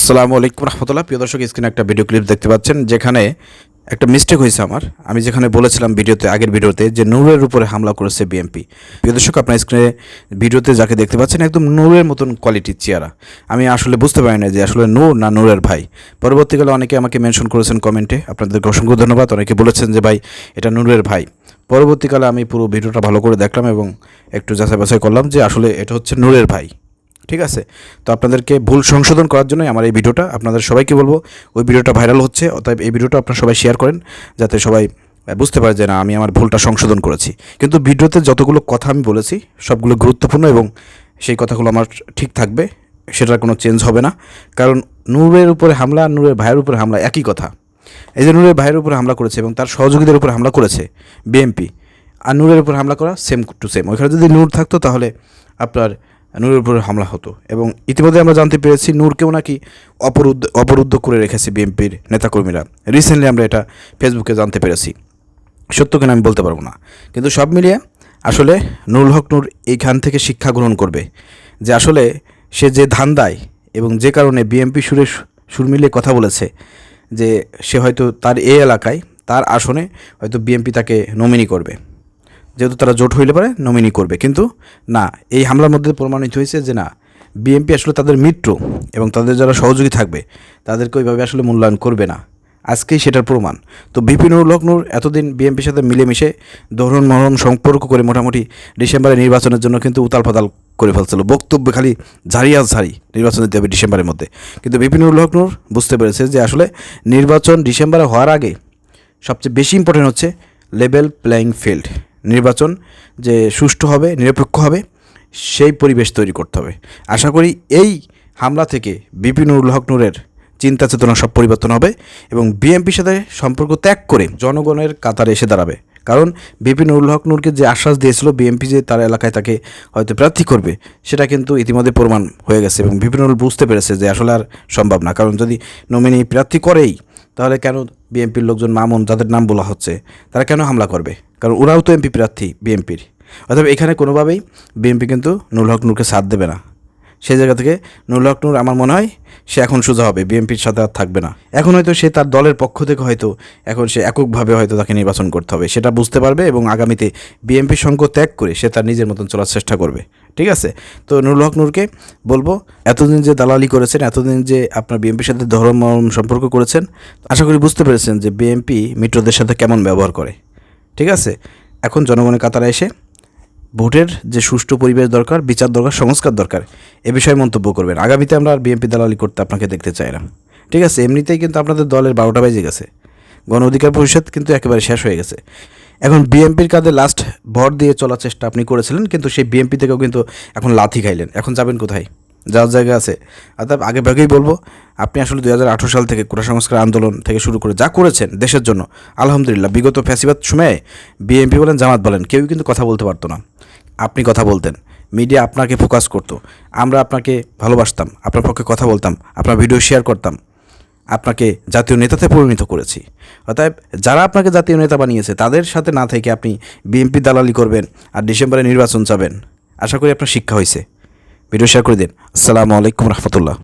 আসসালামু আলাইকুম রহমতুল্লাহ। প্রিয় দর্শক, স্ক্রিনে একটা ভিডিও ক্লিপ দেখতে পাচ্ছেন, যেখানে একটা মিস্টেক হয়েছে আমার। আমি যেখানে বলেছিলাম ভিডিওতে আগের ভিডিওতে যে নূরের উপরে হামলা করেছে বিএমপি প্রিয় দর্শক, আপনার স্ক্রিনে ভিডিওতে যাকে দেখতে পাচ্ছেন, একদম নূরের মতন কোয়ালিটির চেহারা। আমি আসলে বুঝতে পারি না যে আসলে নূর না নূরের ভাই। পরবর্তীকালে অনেকে আমাকে মেনশন করেছেন কমেন্টে আপনাদেরকে অসংখ্য ধন্যবাদ। অনেকে বলেছেন যে, ভাই, এটা নূরের ভাই। পরবর্তীকালে আমি পুরো ভিডিওটা ভালো করে দেখলাম এবং একটু যাচাই বাছাই করলাম যে আসলে এটা হচ্ছে নূরের ভাই। ঠিক আছে? তো আপনাদেরকে ভুল সংশোধন করার জন্যই আমার এই ভিডিওটা আপনাদের সবাইকে বলব। ওই ভিডিওটা ভাইরাল হচ্ছে, অতএব এই ভিডিওটা আপনারা সবাই শেয়ার করেন, যাতে সবাই বুঝতে পারে যে না, আমি আমার ভুলটা সংশোধন করেছি। কিন্তু ভিডিওতে যতগুলো কথা আমি বলেছি, সবগুলো গুরুত্বপূর্ণ এবং সেই কথাগুলো আমার ঠিক থাকবে, সেটার কোনো চেঞ্জ হবে না। কারণ নূরের উপরে হামলা আর নূরের ভাইয়ের উপরে হামলা একই কথা। এই যে নূরের ভাইয়ের উপরে হামলা করেছে এবং তার সহযোগীদের উপরে হামলা করেছে বিএমপি আর নূরের উপর হামলা করা সেম টু সেম ওইখানে যদি নূর থাকতো তাহলে আপনার নূরের উপরে হামলা হতো এবং ইতিমধ্যে আমরা জানতে পেরেছি নূরকেও নাকি অপরুদ্ধ অপরুদ্ধ করে রেখেছে বিএনপির নেতাকর্মীরা। রিসেন্টলি আমরা এটা ফেসবুকে জানতে পেরেছি। সত্য কিনা আমি বলতে পারব না। কিন্তু সব মিলিয়ে আসলে নুরুল হক নূর এইখান থেকে শিক্ষা গ্রহণ করবে যে আসলে সে যে ধান্দায় এবং যে কারণে বিএমপি সুরে সুর মিলিয়ে কথা বলেছে যে সে হয়তো তার এই এলাকায়, তার আসনে হয়তো বিএমপি তাকে নমিনি করবে। যেহেতু তারা জোট হইলে পারে নমিনি করবে। কিন্তু না, এই হামলার মধ্যে প্রমাণিত হয়েছে যে না বিএনপি আসলে তাদের মিত্র এবং তাদের যারা সহযোগী থাকবে, তাদেরকে ওইভাবে আসলে মূল্যায়ন করবে না। আজকেই সেটার প্রমাণ। তো বিপিনুর লক্ষ্ণুর এতদিন বিএনপির সাথে মিলেমিশে ধরন মরণ সম্পর্ক করে মোটামুটি ডিসেম্বরে নির্বাচনের জন্য কিন্তু উতাল পাতাল করে ফেলছিল। বক্তব্য খালি ঝাড়িয়া ঝাড়ি নির্বাচন দিতে হবে ডিসেম্বরের মধ্যে। কিন্তু বিপিনুর লক্ষ্ণুর বুঝতে পেরেছে যে আসলে নির্বাচন ডিসেম্বরে হওয়ার আগে সবচেয়ে বেশি ইম্পর্টেন্ট হচ্ছে লেভেল প্লেয়িং ফিল্ড নির্বাচন যে সুষ্ঠু হবে, নিরপেক্ষ হবে, সেই পরিবেশ তৈরি করতে হবে। আশা করি এই হামলা থেকে বিপিনুর হক নূরের চিন্তা চেতনা সব পরিবর্তন হবে এবং বিএনপির সাথে সম্পর্ক ত্যাগ করে জনগণের কাতারে এসে দাঁড়াবে। কারণ বিপিন হক নূরকে যে আশ্বাস দিয়েছিল বিএনপি যে তার এলাকায় তাকে হয়তো প্রার্থী করবে, সেটা কিন্তু ইতিমধ্যে প্রমাণ হয়ে গেছে এবং বিপিনুল বুঝতে পেরেছে যে আসলে আর সম্ভব না। কারণ যদি নমিনি প্রার্থী করেই তাহলে কেন বিএনপির লোকজন মামুন, যাদের নাম বলা হচ্ছে, তারা কেন হামলা করবে? কারণ ওরাও তো এমপি প্রার্থী বিএনপির। অর্থাৎ এখানে কোনোভাবেই বিএনপি কিন্তু নুল হক নূরকে সাথ দেবে না। সেই জায়গা থেকে নুরুল হক নূর আমার মনে হয় সে এখন সোজা হবে, বিএনপির সাথে আর থাকবে না। এখন হয়তো সে তার দলের পক্ষ থেকে হয়তো, এখন সে এককভাবে হয়তো তাকে নির্বাচন করতে হবে, সেটা বুঝতে পারবে এবং আগামীতে বিএনপির সঙ্গ ত্যাগ করে সে তার নিজের মতন চলার চেষ্টা করবে। ঠিক আছে? তো নুরুল হক নূরকে বলব, এতদিন যে দালালি করেছেন, এতদিন যে আপনার বিএনপির সাথে ধর্ম সম্পর্ক করেছেন, আশা করি বুঝতে পেরেছেন যে বিএনপি মিত্রদের সাথে কেমন ব্যবহার করে। ঠিক আছে? এখন জনগণের কাতারে এসে ভোটের যে সুষ্ঠু পরিবেশ দরকার, বিচার দরকার, সংস্কার দরকার, এ বিষয়ে মন্তব্য করবেন। আগামীতে আমরা আর বিএনপি দালালি করতে আপনাকে দেখতে চাই না। ঠিক আছে? এমনিতেই কিন্তু আপনাদের দলের বারোটা বেজে গেছে। গণ অধিকার পরিষদ কিন্তু একেবারে শেষ হয়ে গেছে। এখন বিএনপির কাঁধে লাস্ট ভর দিয়ে চলার চেষ্টা আপনি করেছিলেন, কিন্তু সেই বিএনপি থেকেও কিন্তু এখন লাথি খাইলেন। এখন যাবেন কোথায়? যার জায়গা আছে। অর্থাৎ আগে ভাগেই বলব, আপনি আসলে দু হাজার আঠেরো সাল থেকে কোটা সংস্কার আন্দোলন থেকে শুরু করে যা করেছেন দেশের জন্য, আলহামদুলিল্লাহ, বিগত ফ্যাসিবাদ সময়ে বিএনপি বলেন, জামাত বলেন কেউ কিন্তু কথা বলতে পারতো না। আপনি কথা বলতেন, মিডিয়া আপনাকে ফোকাস করতো, আমরা আপনাকে ভালোবাসতাম, আপনার পক্ষে কথা বলতাম, আপনার ভিডিও শেয়ার করতাম। আপনাকে জাতীয় নেতাতে পরিণত করেছি। অতএব যারা আপনাকে জাতীয় নেতা বানিয়েছে, তাদের সাথে না থেকে আপনি বিএনপি দালালি করবেন আর ডিসেম্বরে নির্বাচন চাবেন। আশা করি আপনার শিক্ষা হয়েছে। ভিডিও শেয়ার করে দিন। আসসালামু আলাইকুম রহমতুল্লাহ।